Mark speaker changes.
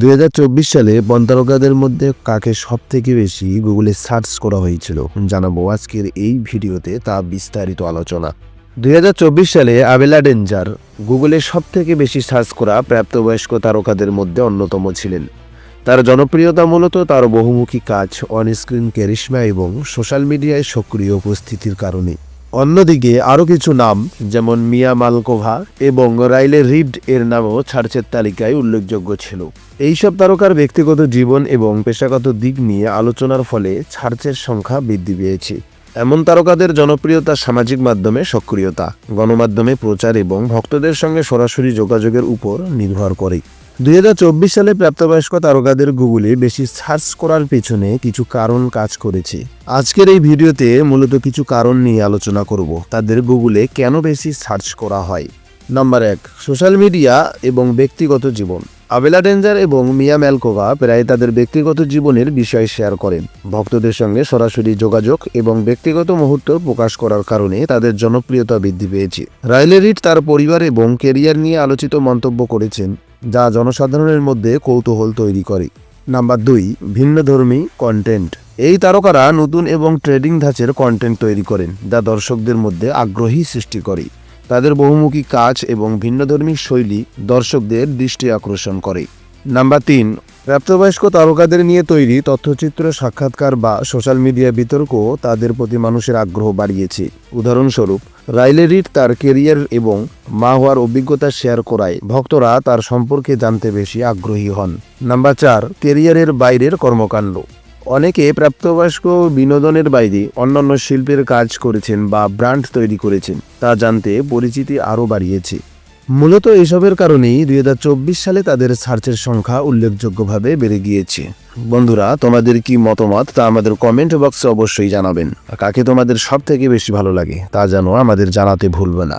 Speaker 1: দুই হাজার চব্বিশ সালে বন্তারকাদের মধ্যে কাকে সব থেকে বেশি গুগলে সার্চ করা হয়েছিল জানাব আজকের এই ভিডিওতে তা বিস্তারিত আলোচনা। দুই হাজার চব্বিশ সালে আবেলা ডেঞ্জার গুগলে সব থেকে বেশি সার্চ করা প্রাপ্তবয়স্ক তারকাদের মধ্যে অন্যতম ছিলেন। তার জনপ্রিয়তা মূলত তার বহুমুখী কাজ অনস্ক্রিন ক্যারিশমা এবং সোশ্যাল মিডিয়ায় সক্রিয় উপস্থিতির কারণে। অন্যদিকে আরও কিছু নাম, যেমন মিয়া মালকোভা এবং রাইলে রিড এর নামও ছাড়চের তালিকায় উল্লেখযোগ্য ছিল। এইসব তারকার ব্যক্তিগত জীবন এবং পেশাগত দিক নিয়ে আলোচনার ফলে ছাড়চের সংখ্যা বৃদ্ধি পেয়েছে। এমন তারকাদের জনপ্রিয়তা সামাজিক মাধ্যমে সক্রিয়তা, গণমাধ্যমে প্রচার এবং ভক্তদের সঙ্গে সরাসরি যোগাযোগের উপর নির্ভর করে। দুই হাজার চব্বিশ সালে প্রাপ্তবয়স্ক তারকাদের গুগলে বেশি সার্চ করার পেছনে কিছু কারণ কাজ করেছে। আজকের এই ভিডিওতে মূলত কিছু কারণ নিয়ে আলোচনা করব। তাদের গুগলে কেন বেশি সার্চ করা হয়? নাম্বার এক, সোশ্যাল মিডিয়া এবং ব্যক্তিগত জীবন। আবেলা ডেঞ্জার এবং মিয়া ম্যালকোভা প্রায় তাদের ব্যক্তিগত জীবনের বিষয় শেয়ার করেন। ভক্তদের সঙ্গে সরাসরি যোগাযোগ এবং ব্যক্তিগত মুহূর্ত প্রকাশ করার কারণে তাদের জনপ্রিয়তা বৃদ্ধি পেয়েছে। রাইলে তার পরিবার এবং কেরিয়ার নিয়ে আলোচিত মন্তব্য করেছেন। যা জনসাধারণের মধ্যে কৌতূহল তৈরি করে। নাম্বার দুই, ভিন্নধর্মী কন্টেন্ট এই তারকারা নতুন এবং ট্রেডিং ধাঁচের কন্টেন্ট তৈরি করেন, যা দর্শকদের মধ্যে আগ্রহী সৃষ্টি করে। তাদের বহুমুখী কাজ এবং ভিন্নধর্মী শৈলী দর্শকদের দৃষ্টি আকর্ষণ করে। নাম্বার তিন, প্রাপ্তবয়স্ক তারকাদের নিয়ে তৈরি তথ্যচিত্র সাক্ষাৎকার বা সোশ্যাল মিডিয়া বিতর্ক তাদের প্রতি মানুষের আগ্রহ বাড়িয়েছে। উদাহরণস্বরূপ রাইলে রিড তার কেরিয়ার এবং মা হওয়ার অভিজ্ঞতা শেয়ার করায় ভক্তরা তার সম্পর্কে জানতে বেশি আগ্রহী হন। নাম্বার চার, কেরিয়ারের বাইরের কর্মকাণ্ড। অনেকে প্রাপ্তবয়স্ক বিনোদনের বাইরে অন্যান্য শিল্পের কাজ করেছেন বা ব্র্যান্ড তৈরি করেছেন, তা জানতে পরিচিতি আরও বাড়িয়েছে। মূলত এসবের কারণেই দুই হাজার চব্বিশ সালে তাদের সার্চের সংখ্যা উল্লেখযোগ্যভাবে বেড়ে গিয়েছে। বন্ধুরা, তোমাদের কি মতামত তা আমাদের কমেন্ট বক্সে অবশ্যই জানাবেন। কাকে তোমাদের সব থেকে বেশি ভালো লাগে তা যেন আমাদের জানাতে ভুলবে না।